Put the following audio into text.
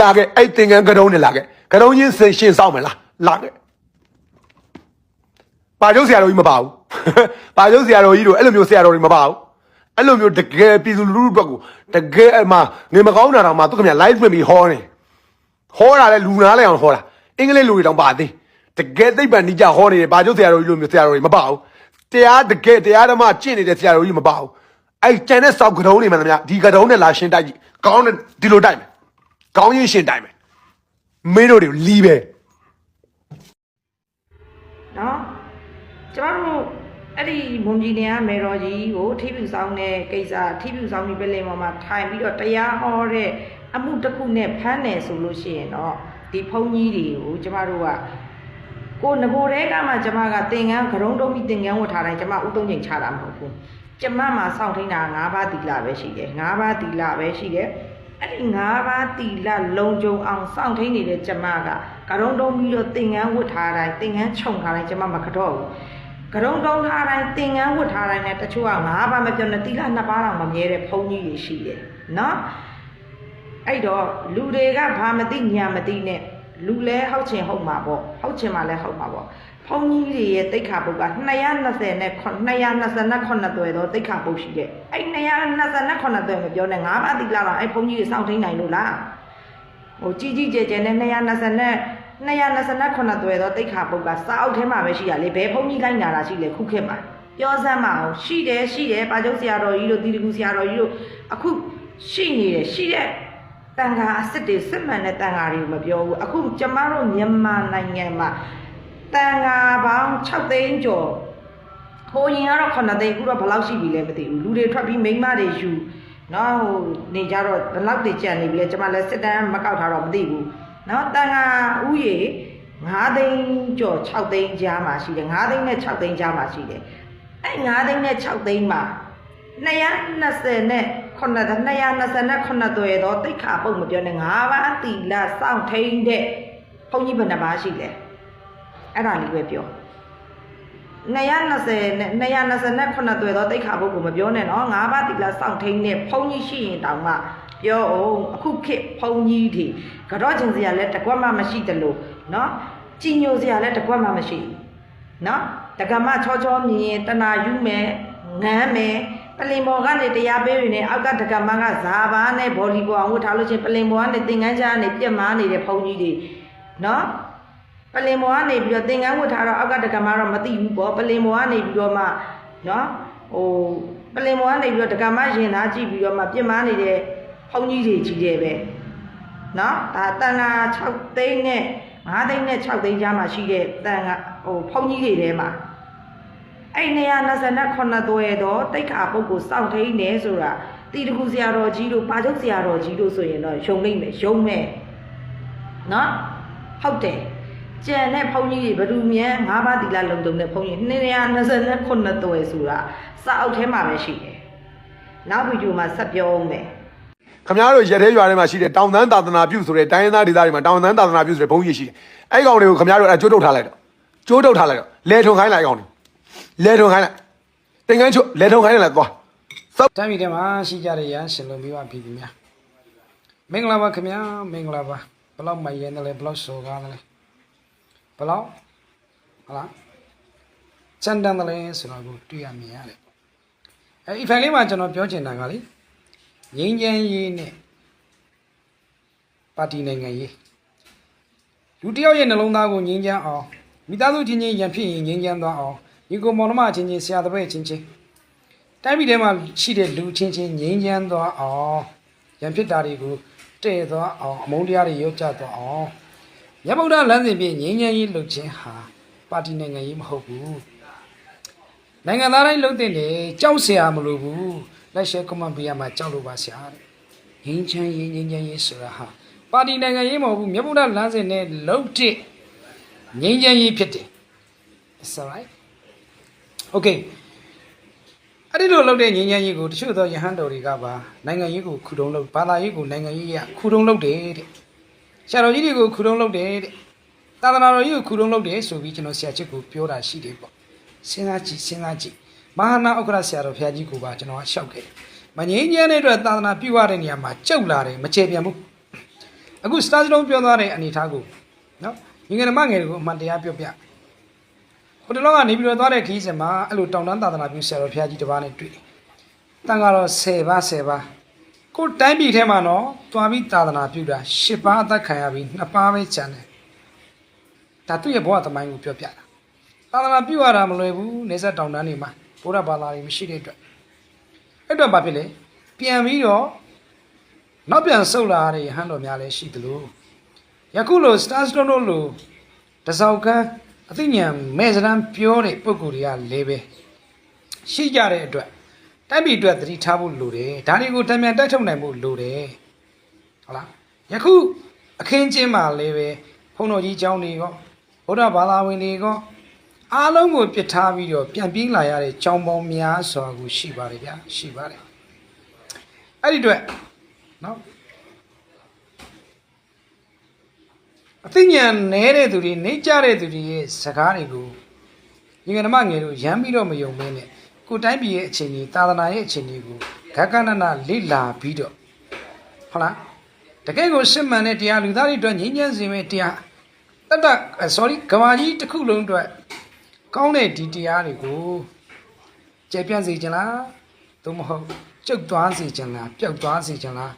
လာခဲ့အဲ့သင်္ကန်းကတုံးနဲ့လာခဲ့ကတုံးချင်းစင်ရှင်ဆောင်မလားလာခဲ့ပါကျုပ်ဆရာတော်ကြီးမပါဘူးပါကျုပ်ဆရာတော်ကြီးတို့အဲ့လိုမျိုးဆရာတော်တွေမပါဘူးအဲ့လိုမျိုးတကယ်ပြည်သူလူထုဘက်ကိုတကယ်အမှငေမကောင်းတာတော့မှသူခင်ဗျ live ပြင်ပြီးဟောနေဟောတာလဲလူနာလဲအောင်ဟောတာအင်္ဂလိပ်လူတွေတောင်ပါသေးတကယ်သိပ္ပံနိကြဟောနေတယ်ပါကျုပ်ဆရာတော်ကြီးလိုမျိုးဆရာတော်တွေမပါဘူးတရားတကယ်တရားဓမ္မကျင့်နေတဲ့ဆရာတော်ကြီးမပါဘူးအဲ့ကျန်တဲ့စောက်ကတုံးတွေမှန်သမျှဒီကတုံးနဲ့လာရှင်းတိုက်ကြည့်ကောင်းတယ်ဒီလိုတိုက်မယ် ကောင်းရင်ရှင်းတိုက်မယ်မင်းတို့တွေလီးပဲနော်ကျမတို့အဲ့ဒီမွန်ပြည်နယ်ကမေတော်ကြီးကိုထိပြူဆောင်တဲ့ကိစ္စထိပြူဆောင်ပြီးပဲလေပေါ်မှာထိုင်ပြီးတော့တရားဟောတဲ့အမှုတစ်ခုနဲ့ဖမ်းတယ်ဆိုလို့ရှိရင်တော့ဒီဘုန်းကြီးတွေကိုကျမတို့ကကိုငကိုတဲကမှကျမကသင်္ကန်းကရုံတုံးပြီးသင်္ကန်းဝတ်ထားတိုင်းကျမဥသုံးချိန်ချတာမဟုတ်ဘူးကျမမှာစောင့်ထိန်တာ၅ပါးတီလာပဲရှိတယ်၅ပါးတီလာပဲရှိတယ် အဲ့ဒီ၅ပါးတီလာလုံကြုံအောင်စောင့်ထိန်နေတဲ့ကျမကကရုံတုံးပြီးတော့သင်္ကန်းဝတ်ထားတိုင်းသင်္ကန်းခြုံထားတိုင်းကျမမကတော့ဘူးကရုံတုံးထားတိုင်းသင်္ကန်းဝတ်ထားတိုင်းနဲ့တချို့က၅ပါးမပြောနဲ့တီလာနှစ်ပါးတော့မမြဲတဲ့ဘုန်းကြီးတွေရှိတယ်နော်အဲ့တော့လူတွေကဘာမသိညာမသိနဲ့လူလဲဟုတ်ချင်ဟုတ်မှာပေါ့ဟုတ်ချင်မှလည်းဟုတ်မှာပေါ့ ဘုန်းကြီးတွေရဲ့တိတ်ခါပုတ်က220နဲ့229သွယ်တော့တိတ်ခါပုတ်ရှိတဲ့အဲ့229သွယ်မပြောနဲ့၅ပါးတီလာတော့အဲ့ဘုန်းကြီးတွေစောင့်ထိန်နိုင်လို့လားဟိုကြီးကြီးကျယ်ကျယ်နဲ့220နဲ့229သွယ်တော့တိတ်ခါပုတ်ကစာအုပ်ထဲမှာပဲရှိရလေဘယ်ဖုန်းကြီးလိုက်နာတာရှိလေခုခေတ်မှာပြောစမ်းမအောင်ရှိတယ်ရှိတယ်ပါကျုပ်ဆရာတော်ကြီးတို့တီတကူဆရာတော်ကြီးတို့အခုရှိနေတယ်ရှိတဲ့တန်ခါအစ်စ်တွေစစ်မှန်တဲ့တန်ခါတွေကိုမပြောဘူးအခုကျမတို့မြန်မာနိုင်ငံမှာ တန်ခါပေါင်း6သိန်းကျော်ဟိုရင်ကတော့9သိန်းအခုတော့ဘယ်လောက်ရှိပြီလဲမသိဘူးလူတွေထွက်ပြီးမိန်းမတွေယူနော်ဟိုနေကြတော့ဘယ်လောက်တွေကြံနေပြီလဲကျွန်မလည်းစစ်တမ်းမကောက်ထားတော့မသိဘူးနော်တန်ခါဥယေ9သိန်းကျော်6သိန်းကြားမှာရှိတယ်9သိန်းနဲ့6သိန်းကြားမှာရှိတယ်အဲ့9သိန်းနဲ့6သိန်းမှာ220နဲ့9 229သွယ်တော့တိတ်ခါပုတ်မပြောနဲ့9ပါးတီလာစောင့်ထိန်တဲ့ဘုန်းကြီးဘယ်နှပါးရှိလဲ အဲ့ဒါလေးပဲပြော220နဲ့229သွယ်တော့တိတ်ခါဖို့ကိုမပြောနဲ့နော်ငါးပါးတိလာစောင့်ထိန်နဲ့ဖုန်းကြီးရှိရင်တောင်မှပြောအောင်အခုခေတ်ဖုန်းကြီးတွေကတော့ကျင်စရာလဲတကွက်မှမရှိတယ်လို့နော်ကြည်ညိုစရာလဲတကွက်မှမရှိဘူးနော်တက္ကမချောချောမြင်ရင်တနာယူမယ်ငမ်းမယ်ပလင်ဘော်ကနေတရားပေးနေအောက်ကတက္ကမကဇာဘာနဲ့ဘော်လီဘော်အောင်ဝတ်ထားလို့ချင်းပလင်ဘော်ကနေသင်္ကန်းကြားကနေပြက်မားနေတဲ့ဖုန်းကြီးတွေနော် ပလင်မော်ကနေပြီးတော့သင်္ကန်းဝတ်ထားတော့အောက်ကတက္ကမတော့မသိဘူးပေါ့ပလင်မော်ကနေပြီးတော့မှနော်ဟိုပလင်မော်ကနေပြီးတော့တက္ကမရင်သားကြည့်ပြီးတော့မှပြင်မာနေတဲ့ဖုန်ကြီးတွေကြီးတယ်ပဲနော်ဒါတန်လာ6သိန်းနဲ့5သိန်းနဲ့6သိန်းကြားမှာရှိတဲ့တန်ကဟိုဖုန်ကြီးတွေထဲမှာအဲ့129သွဲတော့တိတ်ခါပုတ်ကိုစောင့်ထိန်နေဆိုတာတီတကူဆရာတော်ကြီးတို့ပါချုပ်ဆရာတော်ကြီးတို့ဆိုရင်တော့ယုံလိမ့်မယ်ယုံမယ်နော်ဟုတ်တယ် ကြံတဲ့ဘုန်းကြီးတွေဘယ်သူမြန်၅ပါးတီလာလုံတုံတဲ့ဘုန်းကြီး229သွယ်ဆိုတာစာအုပ်ထဲမှာပဲရှိတယ်နောက်ဗီဒီယိုမှာဆက်ပြောအောင်မယ်ခမရတို့ရက်သေးရွာထဲမှာရှိတဲ့တောင်တန်းသာသနာပြုဆိုတဲ့တိုင်းရင်းသားဒေသတွေမှာတောင်တန်းသာသနာပြုဆိုတဲ့ဘုန်းကြီးရှိတယ်။အဲ့ကောင်တွေကိုခမရတို့အဲကျိုးထုတ်ထားလိုက်တော့ကျိုးထုတ်ထားလိုက်တော့လဲထုံခိုင်းလိုက်ကောင်တွေလဲထုံခိုင်းလိုက်တင်ကန်းချို့လဲထုံခိုင်းလိုက်သွားစောက်တိုင်းပြည်ထဲမှာရှိကြတဲ့ရန်ရှင်လုံးပြီးပါပြည်သူများမင်္ဂလာပါခင်ဗျာမင်္ဂလာပါဘလောက်မရဲတယ်လဲဘလောက်စောကားတယ်လဲ ဘလောက်ဟလားစံတန်တယ်လဲဆိုတော့ကိုတွေ့ရမြင်ရတယ်အဲဒီဖိုင်လေးမှာကျွန်တော်ပြောချင်တာကလေငင်းချမ်းရေးနဲ့ပါတီနိုင်ငံရေးလူတစ်ယောက်ရဲ့နှလုံးသားကိုငင်းချမ်းအောင်မိသားစုချင်းချင်းရန်ဖြစ်ရင်ငင်းချမ်းသွားအောင်ညီကိုမောင်နှမချင်းချင်းဆရာတပည့်ချင်းချင်းတိုင်းပြည်ထဲမှာရှိတဲ့လူချင်းချင်းငြိမ်းချမ်းသွားအောင်ရံဖြစ်တာတွေကိုတည့်သွားအောင်အမုန်းတရားတွေရော့ကျသွားအောင် မြတ်ဗုဒ္ဓလမ်းစဉ်ပြည့်ငြိမ်းချမ်းရေးလုပ်ခြင်းဟာပါတီနိုင်ငံရေးမဟုတ်ဘူးနိုင်ငံသားတိုင်းလုပ်တဲ့လေကြောက်เสียမလို့ဘူးလက်ရှဲကွန်မန့်ပေးရမှာကြောက်လို့ပါဆရာတဲ့ငြိမ်းချမ်းရေးငြိမ်းချမ်းရေးဆိုတာဟာပါတီနိုင်ငံရေးမဟုတ်ဘူးမြတ်ဗုဒ္ဓလမ်းစဉ်နဲ့လုပ်တဲ့ငြိမ်းချမ်းရေးဖြစ်တယ် It's all right Okay အဲ့ဒီလိုလုပ်တဲ့ငြိမ်းချမ်းရေးကိုတချို့သောယဟန်တော်တွေကပါနိုင်ငံရေးကိုခုတုံးလုပ်ဘာသာရေးကိုနိုင်ငံရေးရခုတုံးလုပ်တယ်တဲ့ ဆရာတော်ကြီးတွေကိုခုတုံးလုပ်တယ်တဲ့သာသနာတော်ကြီးကိုခုတုံးလုပ်တယ်ဆိုပြီးကျွန်တော်ဆရာချစ်ကိုပြောတာရှိတယ်ပေါ့စဉ်းစားကြည့်စဉ်းစားကြည့်မဟာနာဥက္ကရဆရာတော်ဘုရားကြီးကိုပါကျွန်တော်ကရှောက်ခဲ့တယ်မငြိမ်းချမ်းတဲ့အတွက်သာသနာပြုရတဲ့နေရာမှာကြောက်လာတယ်မချေပြန်ဘူးအခု star လုံးပြောသွားတဲ့အနေထားကိုနော်ညီငယ်ဓမ္မငယ်တွေကိုအမှန်တရားပြောပြဟိုတလောကနေပြီးတော့သွားတဲ့ခီးစဉ်မှာအဲ့လိုတောင်တန်းသာသနာပြုဆရာတော်ဘုရားကြီးတစ်ပါးနဲ့တွေ့တယ်တန်ကတော့10ပါး10ပါး ကိုတိုင်းပြည်ထဲမှာတော့သွားပြီးသာသနာပြုတာ10ပါးအသက်ခံရပြီး2ပါးပဲကျန်တယ်ဒါသူ့ရဲ့ဘဝသမိုင်းကိုပြောပြတာသာသနာပြုရတာမလွယ်ဘူးနေဆက်တောင်တန်းတွေမှာဘုရားဘာသာတွေမရှိတဲ့အတွက်အဲ့တော့ဘာဖြစ်လဲပြန်ပြီးတော့နောက်ပြန်ဆုတ်လာတဲ့ယဟန်တော်များလည်းရှိသလိုယခုလို star stone တို့လိုတစောက်ကန်းအသိဉာဏ်မဲ့စရန်ပြောတဲ့ပုံကိုယ်တွေကလည်းပဲရှိကြတဲ့အတွက် တိုက်ပြည်အတွက်သတိထားဖို့လိုတယ်ဒါတွေကိုတံမြန်တိုက်ထုတ်နိုင်ဖို့လိုတယ်ဟုတ်လားယခုအခင်းကျင်းမှာလည်းပဲဘုန်းတော်ကြီးကျောင်းတွေရောဘုရားဘာသာဝင်တွေရောအားလုံးကိုပြစ်ထားပြီးတော့ပြန်ပြေးလာရတဲ့ကျောင်းပေါင်းများစွာကိုရှိပါတယ်ဗျာရှိပါတယ်အဲ့ဒီအတွက်နော်အသိဉာဏ်နည်းတဲ့သူတွေနေကြတဲ့သူတွေရဲ့စကားတွေကိုညီငယ်ဓမ္မငယ်တို့ရမ်းပြီးတော့မယုံမင်းနဲ့ ကိုယ်တိုင်းပြည်ရဲ့အခြေအနေသာသနာရဲ့အခြေအနေကိုဂကနနလိလာပြီးတော့ဟုတ်လားတကယ်ကိုစစ်မှန်တဲ့တရားလူသားတွေအတွက်ငြိမ်းချမ်းစေမယ့်တရားတတ်တတ် sorry ကမာကြီးတစ်ခုလုံးအတွက်ကောင်းတဲ့ဒီတရားတွေကိုကျေပြန့်စေချင်လားသို့မဟုတ်ကျုပ်သွားစေချင်လားပျောက်သွားစေချင်လား